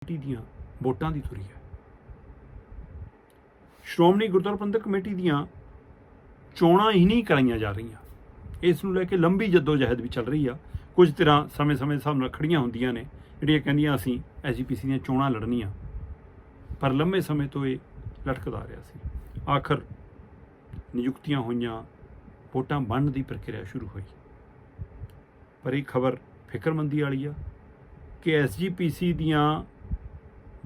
Committee ਦੀਆਂ ਵੋਟਾਂ ਦੀ ਤੁਰੀ ਹੈ। ਸ਼੍ਰੋਮਣੀ ਗੁਰਦੁਆਰਾ ਪ੍ਰਬੰਧਕ ਕਮੇਟੀ ਦੀਆਂ ਚੋਣਾਂ ਹੀ ਨਹੀਂ ਕਰਾਈਆਂ ਜਾ ਰਹੀਆਂ। ਇਸ ਨੂੰ ਲੈ ਕੇ ਲੰਬੀ ਜਹਿਦ ਵੀ ਚੱਲ ਰਹੀ ਆ। ਕੁਝ ਤਰ੍ਹਾਂ ਸਮੇਂ-ਸਮੇਂ ਦੇ ਹਿਸਾਬ ਨਾਲ ਖੜੀਆਂ ਹੁੰਦੀਆਂ ਨੇ, ਜਿਹੜੀਆਂ ਕਹਿੰਦੀਆਂ ਅਸੀਂ ਐਸਜੀਪੀਸੀ ਦੀਆਂ ਚੋਣਾਂ ਲੜਨੀਆਂ। ਪਰ ਲੰਮੇ ਸਮੇਂ ਤੋਂ ਇਹ ਲਟਕਦਾ ਆ ਰਿਹਾ ਸੀ। ਆਖਰ ਨਿਯੁਕਤੀਆਂ ਹੋਈਆਂ, ਵੋਟਾਂ ਬਣਨ ਦੀ ਪ੍ਰਕਿਰਿਆ ਸ਼ੁਰੂ ਹੋਈ। ਪਰ ਇਹ ਖਬਰ ਫਿਕਰਮੰਦੀ ਵਾਲੀ ਆ ਕਿ ਐਸਜੀਪੀਸੀ ਦੀਆਂ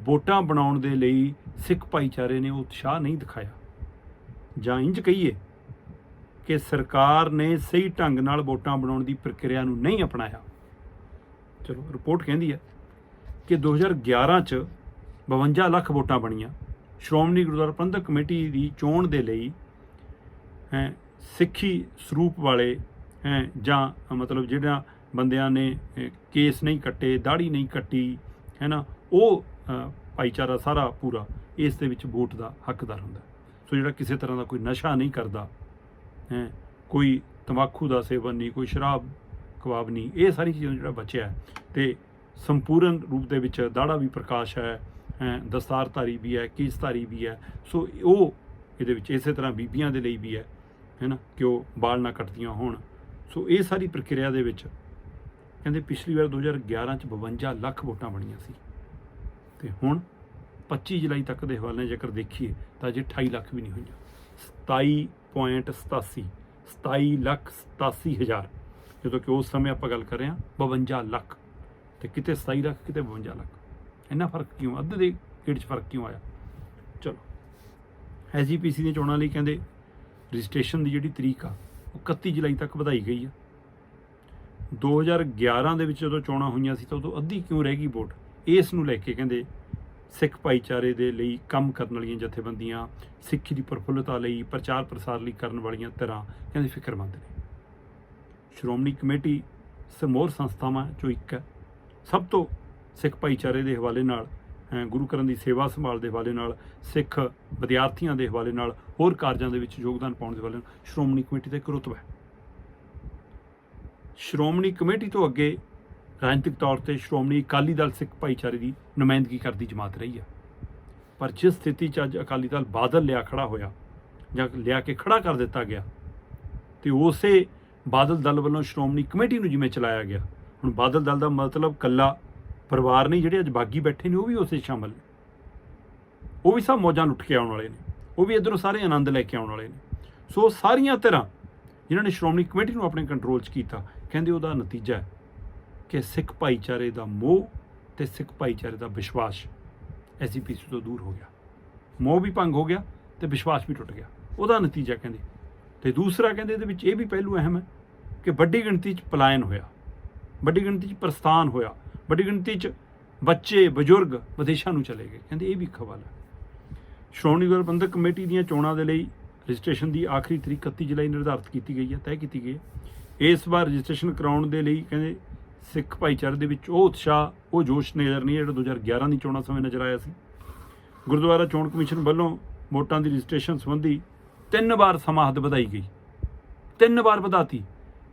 ਵੋਟਾਂ ਬਣਾਉਣ ਦੇ ਲਈ ਸਿੱਖ ਭਾਈਚਾਰੇ ਨੇ ਉਤਸ਼ਾਹ ਨਹੀਂ ਦਿਖਾਇਆ। ਜਾਂ ਇੰਜ ਕਹੀਏ ਕਿ ਸਰਕਾਰ ਨੇ ਸਹੀ ਢੰਗ ਨਾਲ ਵੋਟਾਂ ਬਣਾਉਣ ਦੀ ਪ੍ਰਕਿਰਿਆ ਨੂੰ ਨਹੀਂ ਅਪਣਾਇਆ। ਚਲੋ, ਰਿਪੋਰਟ ਕਹਿੰਦੀ ਹੈ ਕਿ 2011 ਚ 52 ਲੱਖ ਵੋਟਾਂ ਬਣੀਆਂ। ਸ਼੍ਰੋਮਣੀ ਗੁਰਦੁਆਰਾ ਪ੍ਰਬੰਧਕ ਕਮੇਟੀ ਦੀ ਚੋਣ ਦੇ ਲਈ, ਹੈ, ਸਿੱਖੀ ਸਰੂਪ ਵਾਲੇ, ਹੈ, ਜਾਂ ਮਤਲਬ ਜਿਹੜਾ ਬੰਦਿਆਂ ਨੇ ਕੇਸ ਨਹੀਂ ਕੱਟੇ ਦਾੜੀ ਨਹੀਂ ਕੱਟੀ ਹੈ ਨਾ ਉਹ ਭਾਈਚਾਰਾ ਸਾਰਾ ਪੂਰਾ ਇਸ ਦੇ ਵਿੱਚ ਵੋਟ ਦਾ ਹੱਕਦਾਰ ਹੁੰਦਾ। ਸੋ ਜਿਹੜਾ ਕਿਸੇ ਤਰ੍ਹਾਂ ਦਾ ਕੋਈ ਨਸ਼ਾ ਨਹੀਂ ਕਰਦਾ, ਹੈ, ਕੋਈ ਤੰਬਾਕੂ ਦਾ ਸੇਵਨ ਨਹੀਂ, ਕੋਈ ਸ਼ਰਾਬ ਕਬਾਬ ਨਹੀਂ, ਇਹ ਸਾਰੀ ਚੀਜ਼ਾਂ ਤੋਂ ਜਿਹੜਾ ਬਚਿਆ ਹੈ ਤੇ ਸੰਪੂਰਨ ਰੂਪ ਦੇ ਵਿੱਚ ਦਾੜਾ ਵੀ ਪ੍ਰਕਾਸ਼ ਹੈ ਦਸਤਾਰਧਾਰੀ ਵੀ ਹੈ, ਕੇਸਧਾਰੀ ਵੀ ਹੈ। ਸੋ ਉਹ ਇਹਦੇ ਵਿੱਚ ਇਸੇ ਤਰ੍ਹਾਂ ਬੀਬੀਆਂ ਦੇ ਲਈ ਵੀ ਹੈ ਹੈ ਨਾ ਕਿ ਉਹ ਵਾਲ ਨਾ ਕੱਟਦੀਆਂ ਹੋਣ। ਸੋ ਇਹ ਸਾਰੀ ਪ੍ਰਕਿਰਿਆ ਦੇ ਵਿੱਚ ਕਹਿੰਦੇ ਪਿਛਲੀ ਵਾਰ 2011 ਚ 52 ਲੱਖ ਵੋਟਾਂ ਬਣੀਆਂ ਸੀ। ਤੇ ਹੁਣ 25 ਜੁਲਾਈ ਤੱਕ ਦੇ ਹਵਾਲੇ ਜੇਕਰ ਦੇਖੀਏ ਤਾਂ ਜੇ 28 ਲੱਖ ਵੀ ਨਹੀਂ ਹੋਈਆਂ। 27.87 27 ਲੱਖ 87 ਹਜ਼ਾਰ, ਜਦੋਂ ਕਿ ਉਸ ਸਮੇਂ ਆਪਾਂ ਗੱਲ ਕਰ ਰਹੇ ਹਾਂ 52 ਲੱਖ। ਤੇ ਕਿਤੇ 27 ਲੱਖ, ਕਿਤੇ 52 ਲੱਖ। ਇੰਨਾ ਫ਼ਰਕ ਕਿਉਂ? ਅੱਧੇ ਦੇ ਗੇੜ 'ਚ ਫ਼ਰਕ ਕਿਉਂ ਆਇਆ? ਚਲੋ। ਐਸਜੀਪੀਸੀ ਦੀਆਂ ਚੋਣਾਂ ਲਈ ਕਹਿੰਦੇ ਰਜਿਸਟ੍ਰੇਸ਼ਨ ਦੀ ਜਿਹੜੀ ਤਰੀਕ ਆ, ਉਹ 31 ਜੁਲਾਈ ਤੱਕ ਵਧਾਈ ਗਈ ਆ। 2011 ਦੇ ਵਿੱਚ ਜਦੋਂ ਚੋਣਾਂ ਹੋਈਆਂ ਸੀ ਤਾਂ ਉਦੋਂ ਅੱਧੀ ਕਿਉਂ ਰਹਿ ਗਈ ਵੋਟ? ਇਸ ਨੂੰ ਲੈ ਕੇ ਕਹਿੰਦੇ ਸਿੱਖ ਭਾਈਚਾਰੇ ਦੇ ਲਈ ਕੰਮ ਕਰਨ ਵਾਲੀਆਂ ਜਥੇਬੰਦੀਆਂ ਸਿੱਖੀ ਦੀ ਪ੍ਰਫੁੱਲਤਾ ਲਈ ਪ੍ਰਚਾਰ ਪ੍ਰਸਾਰ ਲਈ ਕਰਨ ਵਾਲੀਆਂ ਤਰ੍ਹਾਂ ਕਹਿੰਦੇ ਫਿਕਰਮੰਦ ਨੇ। ਸ਼੍ਰੋਮਣੀ ਕਮੇਟੀ ਸਮੂਹ ਸੰਸਥਾਵਾਂ ਚੋਂ ਇੱਕ ਹੈ। ਸਭ ਤੋਂ ਸਿੱਖ ਭਾਈਚਾਰੇ ਦੇ ਹਵਾਲੇ ਨਾਲ ਅਹ, ਗੁਰੂ ਕਰਨ ਦੀ ਸੇਵਾ ਸੰਭਾਲ ਦੇ ਹਵਾਲੇ ਨਾਲ ਸਿੱਖ ਵਿਦਿਆਰਥੀਆਂ ਦੇ ਹਵਾਲੇ ਨਾਲ ਹੋਰ ਕਾਰਜਾਂ ਦੇ ਵਿੱਚ ਯੋਗਦਾਨ ਪਾਉਣ ਦੇ ਹਵਾਲੇ ਨਾਲ ਸ਼੍ਰੋਮਣੀ ਕਮੇਟੀ ਦਾ ਇੱਕ ਰੁਤਬਾ ਹੈ। ਸ਼੍ਰੋਮਣੀ ਕਮੇਟੀ ਤੋਂ ਅੱਗੇ ਰਾਜਨੀਤਿਕ ਤੌਰ ਤੇ ਸ਼੍ਰੋਮਣੀ ਅਕਾਲੀ ਦਲ ਸਿੱਖ ਭਾਈਚਾਰੇ ਦੀ ਨੁਮਾਇੰਦਗੀ ਕਰਦੀ ਜਮਾਤ ਰਹੀ ਹੈ। ਪਰ ਜਿਸ ਸਥਿਤੀ 'ਚ ਅੱਜ ਅਕਾਲੀ ਦਲ ਬਾਦਲ ਲਿਆ ਖੜਾ ਹੋਇਆ ਜਾਂ ਲਿਆ ਕੇ ਖੜਾ ਕਰ ਦਿੱਤਾ ਗਿਆ, ਤੇ ਉਸੇ ਬਾਦਲ ਦਲ ਵੱਲੋਂ ਸ਼੍ਰੋਮਣੀ ਕਮੇਟੀ ਨੂੰ ਜਿਵੇਂ ਚਲਾਇਆ ਗਿਆ, ਹੁਣ ਬਾਦਲ ਦਲ ਦਾ ਮਤਲਬ ਕੱਲਾ ਪਰਿਵਾਰ ਨਹੀਂ, ਜਿਹੜੇ ਅੱਜ ਬਾਗੀ ਬੈਠੇ ਨੇ, ਉਹ ਵੀ ਉਸੇ 'ਚ ਸ਼ਾਮਲ ਨੇ। ਉਹ ਵੀ ਸਭ ਮੌਜਾਂ ਲੁੱਟ ਕੇ ਆਉਣ ਵਾਲੇ ਨੇ, ਉਹ ਵੀ ਇਧਰੋਂ ਸਾਰੇ ਆਨੰਦ ਲੈ ਕੇ ਆਉਣ ਵਾਲੇ ਨੇ। ਸੋ ਸਾਰੀਆਂ ਤਰ੍ਹਾਂ ਜਿਨ੍ਹਾਂ ਨੇ ਸ਼੍ਰੋਮਣੀ ਕਮੇਟੀ ਨੂੰ ਆਪਣੇ ਕੰਟਰੋਲ 'ਚ ਕੀਤਾ, ਕਹਿੰਦੇ ਉਹਦਾ ਨਤੀਜਾ ਹੈ ਕਿ ਸਿੱਖ ਭਾਈਚਾਰੇ ਦਾ ਮੋਹ ਤੇ ਸਿੱਖ ਭਾਈਚਾਰੇ ਦਾ ਵਿਸ਼ਵਾਸ ਐਸਜੀਪੀਸੀ ਤੋਂ ਦੂਰ ਹੋ ਗਿਆ। ਮੋਹ ਵੀ ਭੰਗ ਹੋ ਗਿਆ ਤੇ ਵਿਸ਼ਵਾਸ ਵੀ ਟੁੱਟ ਗਿਆ। ਉਹਦਾ ਨਤੀਜਾ ਕਹਿੰਦੇ। ਤੇ ਦੂਸਰਾ ਕਹਿੰਦੇ ਇਹਦੇ ਵਿੱਚ ਇਹ ਵੀ ਪਹਿਲੂ ਅਹਿਮ ਹੈ ਕਿ ਵੱਡੀ ਗਿਣਤੀ 'ਚ ਪਲਾਇਨ ਹੋਇਆ। ਵੱਡੀ ਗਿਣਤੀ 'ਚ ਪ੍ਰਸਥਾਨ ਹੋਇਆ। ਵੱਡੀ ਗਿਣਤੀ 'ਚ ਬੱਚੇ, ਬਜ਼ੁਰਗ ਵਿਦੇਸ਼ਾਂ ਨੂੰ ਚਲੇ ਗਏ। ਕਹਿੰਦੇ ਇਹ ਵੀ ਖਬਰ ਹੈ। ਸ਼੍ਰੋਮਣੀ ਗੁਰਦੁਆਰਾ ਪ੍ਰਬੰਧਕ ਕਮੇਟੀ ਦੀਆਂ ਚੋਣਾਂ ਦੇ ਲਈ ਰਜਿਸਟ੍ਰੇਸ਼ਨ ਦੀ ਆਖਰੀ ਤਰੀਕ 31 ਜੁਲਾਈ ਨਿਰਧਾਰਤ ਕੀਤੀ ਗਈ ਹੈ, ਤੈਅ ਕੀਤੀ ਗਈ ਹੈ। ਇਸ ਵਾਰ ਰਜਿਸਟ੍ਰੇਸ਼ਨ ਕਰਾਉਣ ਦੇ ਲਈ ਕਹਿੰਦੇ ਸਿੱਖ ਭਾਈਚਾਰੇ ਦੇ ਵਿੱਚ ਉਹ ਉਤਸ਼ਾਹ, ਉਹ ਜੋਸ਼ ਨਜ਼ਰ ਨਹੀਂ ਜਿਹੜਾ 2011 ਦੀ ਚੋਣਾਂ ਸਮੇਂ ਨਜ਼ਰ ਆਇਆ ਸੀ। ਗੁਰਦੁਆਰਾ ਚੋਣ ਕਮਿਸ਼ਨ ਵੱਲੋਂ ਵੋਟਾਂ ਦੀ ਰਜਿਸਟ੍ਰੇਸ਼ਨ ਸੰਬੰਧੀ ਤਿੰਨ ਵਾਰ ਸਮਾਂ ਹੱਦ ਵਧਾਈ ਗਈ। ਤਿੰਨ ਵਾਰ ਵਧਾਤੀ।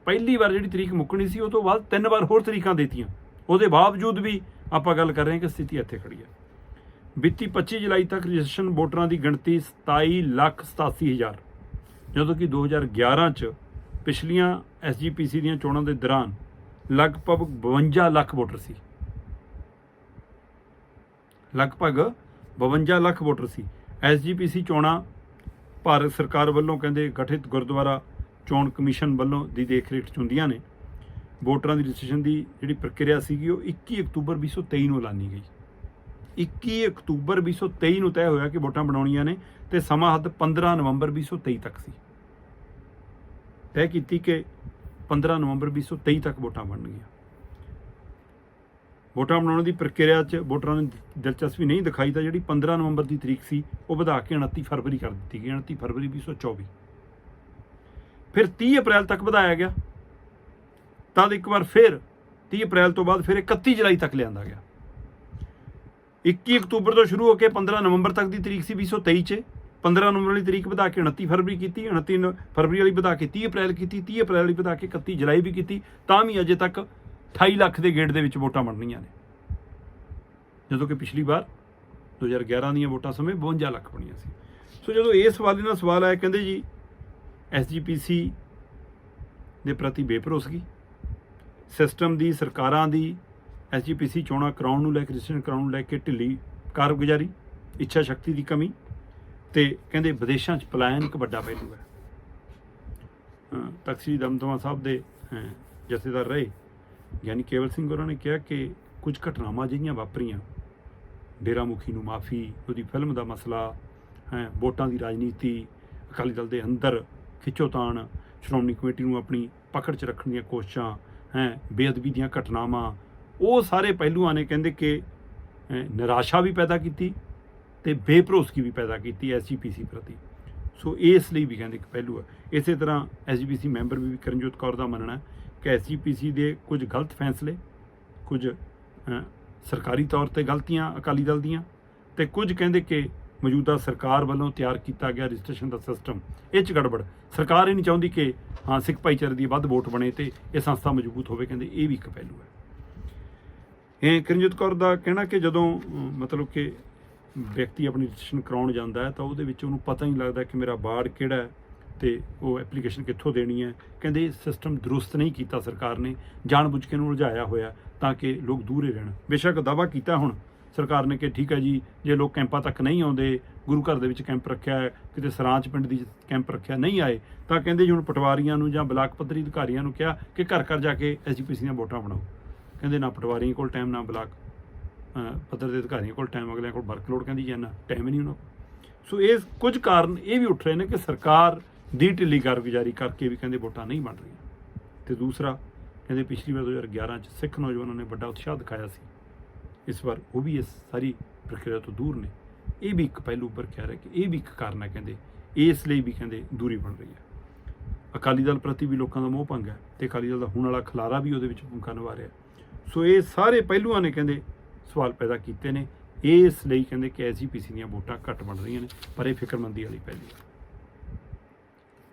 ਪਹਿਲੀ ਵਾਰ ਜਿਹੜੀ ਤਰੀਕ ਮੁੱਕਣੀ ਸੀ, ਉਹ ਤੋਂ ਬਾਅਦ ਤਿੰਨ ਵਾਰ ਹੋਰ ਤਰੀਕਾਂ ਦੇਤੀਆਂ। ਉਹਦੇ ਬਾਵਜੂਦ ਵੀ ਆਪਾਂ ਗੱਲ ਕਰ ਰਹੇ ਹਾਂ ਕਿ ਸਥਿਤੀ ਇੱਥੇ ਖੜੀ ਹੈ। ਬੀਤੀ 25 ਜੁਲਾਈ ਤੱਕ ਰਜਿਸਟ੍ਰੇਸ਼ਨ ਵੋਟਰਾਂ ਦੀ ਗਿਣਤੀ 27 ਲੱਖ 87 ਹਜ਼ਾਰ। ਜਦੋਂ ਕਿ 2011 ਚ ਪਿਛਲੀਆਂ ਐਸਜੀਪੀਸੀ ਦੀਆਂ ਚੋਣਾਂ ਦੇ ਦੌਰਾਨ ਲਗਭਗ 52 ਲੱਖ ਵੋਟਰ ਸੀ। ਲਗਭਗ 52 ਲੱਖ ਵੋਟਰ ਸੀ। ਐਸਜੀਪੀਸੀ ਚੋਣਾਂ ਭਾਰਤ ਸਰਕਾਰ ਵੱਲੋਂ ਕਹਿੰਦੇ ਗਠਿਤ ਗੁਰਦੁਆਰਾ ਚੋਣ ਕਮਿਸ਼ਨ ਵੱਲੋਂ ਦੀ ਦੇਖਰੇਖ 'ਚ ਹੁੰਦੀਆਂ ਨੇ। ਵੋਟਰਾਂ ਦੀ ਰਜਿਸਟ੍ਰੇਸ਼ਨ ਦੀ ਜਿਹੜੀ ਪ੍ਰਕਿਰਿਆ ਸੀਗੀ, ਉਹ 21 ਅਕਤੂਬਰ 2023 ਨੂੰ ਐਲਾਨੀ ਗਈ। 21 ਅਕਤੂਬਰ 2023 ਨੂੰ ਤੈਅ ਹੋਇਆ ਕਿ ਵੋਟਾਂ ਬਣਾਉਣੀਆਂ ਨੇ ਤੇ ਸਮਾਂ ਹੱਦ 15 ਨਵੰਬਰ 2023 ਤੱਕ ਸੀ। ਤੈਅ ਕੀਤੀ ਕਿ 15 ਨਵੰਬਰ 2023 ਤੱਕ ਵੋਟਾਂ ਬਣਨਗੀਆਂ। ਵੋਟਾਂ ਬਣਾਉਣ ਦੀ ਪ੍ਰਕਿਰਿਆ 'ਚ ਵੋਟਰਾਂ ਨੇ ਦਿਲਚਸਪੀ ਨਹੀਂ ਦਿਖਾਈ ਤਾਂ ਜਿਹੜੀ 15 ਨਵੰਬਰ ਦੀ ਤਰੀਕ ਸੀ, ਉਹ ਵਧਾ ਕੇ 29 ਫਰਵਰੀ ਕਰ ਦਿੱਤੀ ਗਈ 29 ਫਰਵਰੀ 2024 ਫਿਰ 30 ਅਪ੍ਰੈਲ ਤੱਕ ਵਧਾਇਆ ਗਿਆ। ਤਦ ਇੱਕ ਵਾਰ ਫਿਰ 30 ਅਪ੍ਰੈਲ ਤੋਂ ਬਾਅਦ ਫਿਰ 31 ਜੁਲਾਈ ਤੱਕ ਲਿਆਂਦਾ ਗਿਆ। 21 ਅਕਤੂਬਰ ਤੋਂ ਸ਼ੁਰੂ ਹੋ ਕੇ 15 ਨਵੰਬਰ ਤੱਕ ਦੀ ਤਰੀਕ ਸੀ 2023 ਚ। 15 ਨਵੰਬਰ ਵਾਲੀ ਤਰੀਕ ਵਧਾ ਕੇ 29 ਫਰਵਰੀ ਕੀਤੀ 29 ਫਰਵਰੀ ਵਾਲੀ ਵਧਾ ਕੇ 30 ਅਪ੍ਰੈਲ ਕੀਤੀ 30 ਅਪ੍ਰੈਲ ਵਾਲੀ ਵਧਾ ਕੇ 31 ਜੁਲਾਈ ਵੀ ਕੀਤੀ, ਤਾਂ ਵੀ ਅਜੇ ਤੱਕ 28 ਲੱਖ ਦੇ ਗੇਟ ਦੇ ਵਿੱਚ ਵੋਟਾਂ ਬਣਨੀਆਂ ਨੇ। ਜਦੋਂ ਕਿ ਪਿਛਲੀ ਵਾਰ 2011 ਦੀਆਂ ਵੋਟਾਂ ਸਮੇਂ 52 ਲੱਖ ਬਣੀਆਂ ਸੀ। ਸੋ ਜਦੋਂ ਇਸ ਸਵਾਲ ਨਾਲ ਸਵਾਲ ਆਇਆ, ਕਹਿੰਦੇ ਜੀ ਐਸਜੀਪੀਸੀ ਦੇ ਪ੍ਰਤੀ ਬੇਭਰੋਸਗੀ ਸਿਸਟਮ ਦੀ, ਸਰਕਾਰਾਂ ਦੀ ਐਸਜੀਪੀਸੀ ਚੋਣਾਂ ਕਰਾਉਣ ਨੂੰ ਲੈ ਕੇ, ਰਜਿਸਟ੍ਰੇਸ਼ਨ ਕਰਾਉਣ ਨੂੰ ਲੈ ਕੇ ਢਿੱਲੀ ਕਾਰਗੁਜ਼ਾਰੀ, ਇੱਛਾ ਸ਼ਕਤੀ ਦੀ ਕਮੀ ਤੇ ਕਹਿੰਦੇ ਵਿਦੇਸ਼ਾਂ 'ਚ ਪਲਾਇਨ ਇੱਕ ਵੱਡਾ ਪਹਿਲੂ ਹੈ। ਅਹ ਦਮਦਮਾ ਸਾਹਿਬ ਦੇ ਜਥੇਦਾਰ ਰਹੇ। ਯਾਨੀ ਕੇਵਲ ਸਿੰਘ ਹੋਰਾਂ ਨੇ ਕਿਹਾ ਕਿ ਕੁਝ ਘਟਨਾਵਾਂ ਜਿਹੀਆਂ ਵਾਪਰੀਆਂ। ਡੇਰਾ ਮੁਖੀ ਨੂੰ ਮਾਫੀ, ਉਹਦੀ ਫਿਲਮ ਦਾ ਮਸਲਾ, ਹੈ, ਵੋਟਾਂ ਦੀ ਰਾਜਨੀਤੀ, ਅਕਾਲੀ ਦਲ ਦੇ ਅੰਦਰ ਖਿੱਚੋਤਾਣ, ਸ਼੍ਰੋਮਣੀ ਕਮੇਟੀ ਨੂੰ ਆਪਣੀ ਪਕੜ 'ਚ ਰੱਖਣ ਦੀਆਂ ਕੋਸ਼ਿਸ਼ਾਂ, ਹੈ, ਬੇਅਦਬੀ ਦੀਆਂ ਘਟਨਾਵਾਂ, ਉਹ ਸਾਰੇ ਪਹਿਲੂਆਂ ਨੇ ਕਹਿੰਦੇ ਕਿ ਨਿਰਾਸ਼ਾ ਵੀ ਪੈਦਾ ਕੀਤੀ। ਤੇ ਬੇਭਰੋਸਗੀ ਵੀ ਪੈਦਾ ਕੀਤੀ ਐਸਜੀਪੀਸੀ ਪ੍ਰਤੀ। ਸੋ ਇਸ ਲਈ ਵੀ ਕਹਿੰਦੇ ਇੱਕ ਪਹਿਲੂ ਹੈ। ਇਸੇ ਤਰ੍ਹਾਂ ਐਸਜੀਪੀਸੀ ਮੈਂਬਰ ਵੀ ਕਰਨਜੋਤ ਕੌਰ ਦਾ ਮੰਨਣਾ ਹੈ ਕਿ ਐਸਜੀਪੀਸੀ ਦੇ ਕੁਝ ਗਲਤ ਫੈਸਲੇ, ਕੁਝ ਸਰਕਾਰੀ ਤੌਰ ਤੇ ਗਲਤੀਆਂ ਅਕਾਲੀ ਦਲ ਦੀਆਂ ਤੇ ਕੁਝ ਕਹਿੰਦੇ ਕਿ ਮੌਜੂਦਾ ਸਰਕਾਰ ਵੱਲੋਂ ਤਿਆਰ ਕੀਤਾ ਗਿਆ ਰਜਿਸਟ੍ਰੇਸ਼ਨ ਦਾ ਸਿਸਟਮ, ਇਹ ਚ ਗੜਬੜ। ਸਰਕਾਰ ਇਹ ਨਹੀਂ ਚਾਹੁੰਦੀ ਕਿ, ਹਾਂ, ਸਿੱਖ ਭਾਈਚਾਰੇ ਦੀ ਵੱਧ ਵੋਟ ਬਣੇ ਤੇ ਇਹ ਸੰਸਥਾ ਮਜ਼ਬੂਤ ਹੋਵੇ, ਕਹਿੰਦੇ ਇਹ ਵੀ ਇੱਕ ਪਹਿਲੂ ਹੈ। ਇਹ ਕਰਨਜੋਤ ਕੌਰ ਦਾ ਕਹਿਣਾ ਕਿ ਜਦੋਂ ਮਤਲਬ ਕਿ ਵਿਅਕਤੀ ਆਪਣੀ ਰਜਿਸਟ੍ਰੇਸ਼ਨ ਕਰਾਉਣ ਜਾਂਦਾ ਹੈ ਤਾਂ ਉਹਦੇ ਵਿੱਚ ਉਹਨੂੰ ਪਤਾ ਨਹੀਂ ਲੱਗਦਾ ਕਿ ਮੇਰਾ ਬਾੜ ਕਿਹੜਾ ਹੈ ਤੇ ਉਹ ਐਪਲੀਕੇਸ਼ਨ ਕਿੱਥੋਂ ਦੇਣੀ ਹੈ। ਕਹਿੰਦੇ ਸਿਸਟਮ ਦਰੁਸਤ ਨਹੀਂ ਕੀਤਾ ਸਰਕਾਰ ਨੇ, ਜਾਣਬੁੱਝ ਕੇ ਨੂੰ ਉਲਝਾਇਆ ਹੋਇਆ ਤਾਂ ਕਿ ਲੋਕ ਦੂਰ ਰਹਿਣ। ਬੇਸ਼ੱਕ ਦਾਵਾ ਕੀਤਾ ਹੁਣ ਸਰਕਾਰ ਨੇ ਕਿ ਠੀਕ ਹੈ ਜੀ, ਜੇ ਲੋਕ ਕੈਂਪਾਂ ਤੱਕ ਨਹੀਂ ਆਉਂਦੇ, ਗੁਰੂ ਘਰ ਦੇ ਵਿੱਚ ਕੈਂਪ ਰੱਖਿਆ ਹੈ, ਕਿਤੇ ਸਰਾਂਚ ਪਿੰਡ ਦੀ ਕੈਂਪ ਰੱਖਿਆ ਨਹੀਂ ਆਏ, ਤਾਂ ਕਹਿੰਦੇ ਜੀ ਹੁਣ ਪਟਵਾਰੀਆਂ ਨੂੰ ਜਾਂ ਬਲਾਕ ਪੱਧਰੀ ਅਧਿਕਾਰੀਆਂ ਨੂੰ ਕਿਹਾ ਕਿ ਘਰ ਘਰ ਜਾ ਕੇ ਐਸਜੀਪੀਸੀ ਦੀਆਂ ਵੋਟਾਂ ਬਣਾਓ। ਕਹਿੰਦੇ ਨਾ ਪਟਵਾਰੀਆਂ ਕੋਲ ਟਾਈਮ ਨਾ ਬਲਾਕ। ਪੱਧਰ ਦੇ ਅਧਿਕਾਰੀਆਂ ਕੋਲ ਟਾਈਮ ਅਗਲਿਆਂ ਕੋਲ ਵਰਕਲੋਡ ਕਹਿੰਦੀ ਜਾਂ ਨਾ ਟਾਈਮ ਨਹੀਂ ਉਹਨਾਂ ਸੋ ਇਹ ਕੁਝ ਕਾਰਨ ਇਹ ਵੀ ਉੱਠ ਰਹੇ ਨੇ ਕਿ ਸਰਕਾਰ ਦੀ ਢਿੱਲੀ ਕਾਰਗੁਜ਼ਾਰੀ ਕਰਕੇ ਵੀ ਕਹਿੰਦੇ ਵੋਟਾਂ ਨਹੀਂ ਬਣ ਰਹੀਆਂ। ਤੇ ਦੂਸਰਾ, ਕਹਿੰਦੇ ਪਿਛਲੀ ਵਾਰ 2011 ਚ ਸਿੱਖ ਨੌਜਵਾਨਾਂ ਨੇ ਵੱਡਾ ਉਤਸ਼ਾਹ ਦਿਖਾਇਆ ਸੀ। ਇਸ ਵਾਰ ਉਹ ਵੀ ਇਸ ਸਾਰੀ ਪ੍ਰਕਿਰਿਆ ਤੋਂ ਦੂਰ ਨੇ। ਇਹ ਵੀ ਇੱਕ ਪਹਿਲੂ ਉੱਪਰ ਕਹਿ ਰਿਹਾ ਕਿ ਇਹ ਵੀ ਇੱਕ ਕਾਰਨ ਹੈ ਕਹਿੰਦੇ, ਇਸ ਲਈ ਵੀ ਕਹਿੰਦੇ ਦੂਰੀ ਬਣ ਰਹੀ ਹੈ। ਅਕਾਲੀ ਦਲ ਪ੍ਰਤੀ ਵੀ ਲੋਕਾਂ ਦਾ ਮੋਹ ਭੰਗ ਹੈ ਤੇ ਅਕਾਲੀ ਦਲ ਦਾ ਹੁਣ ਵਾਲਾ ਖਲਾਰਾ ਵੀ ਉਹਦੇ ਵਿੱਚ ਭੂਮਿਕਾ ਨਿਭਾ ਰਿਹਾ ਸੋ ਇਹ ਸਾਰੇ ਪਹਿਲੂਆਂ ਨੇ ਕਹਿੰਦੇ ਸਵਾਲ ਪੈਦਾ ਕੀਤੇ ਨੇ। ਇਸ ਲਈ ਕਹਿੰਦੇ ਕਿ ਐਸਜੀਪੀਸੀ ਦੀਆਂ ਵੋਟਾਂ ਘੱਟ ਬਣ ਰਹੀਆਂ ਨੇ, ਪਰ ਇਹ ਫਿਕਰਮੰਦੀ ਵਾਲੀ ਪਹਿਲੂ ਹੈ।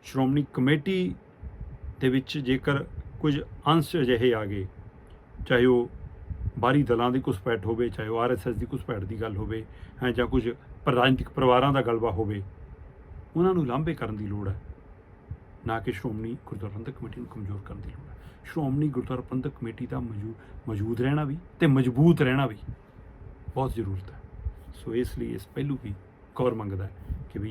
ਸ਼੍ਰੋਮਣੀ ਕਮੇਟੀ ਦੇ ਵਿੱਚ ਜੇਕਰ ਕੁਝ ਅੰਸ਼ ਅਜਿਹੇ ਆ ਗਏ, ਚਾਹੇ ਉਹ ਬਾਹਰੀ ਦਲਾਂ ਦੀ ਘੁਸਪੈਠ ਹੋਵੇ, ਚਾਹੇ ਉਹ ਆਰਐਸਐਸ ਦੀ ਘੁਸਪੈਠ ਦੀ ਗੱਲ ਹੋਵੇ, ਹੈ, ਜਾਂ ਕੁਝ ਰਾਜਨੀਤਿਕ ਪਰਿਵਾਰਾਂ ਦਾ ਗਲਬਾ ਹੋਵੇ, ਉਹਨਾਂ ਨੂੰ ਲਾਂਭੇ ਕਰਨ ਦੀ ਲੋੜ ਹੈ, ਨਾ ਕਿ ਸ਼੍ਰੋਮਣੀ ਗੁਰਦੁਆਰਾ ਪ੍ਰਬੰਧਕ ਕਮੇਟੀ ਨੂੰ ਕਮਜ਼ੋਰ ਕਰਨ ਦੀ ਲੋੜ ਹੈ। ਸ਼੍ਰੋਮਣੀ ਗੁਰਦੁਆਰਾ ਪ੍ਰਬੰਧਕ ਕਮੇਟੀ ਦਾ ਮੌਜੂ- ਮੌਜੂਦ ਰਹਿਣਾ ਵੀ ਤੇ ਮਜ਼ਬੂਤ ਰਹਿਣਾ ਵੀ ਬਹੁਤ ਜ਼ਰੂਰਤ ਹੈ। ਸੋ ਇਸ ਲਈ ਇਸ ਪਹਿਲੂ ਵੀ ਗੌਰ ਮੰਗਦਾ ਹੈ ਕਿ ਵੀ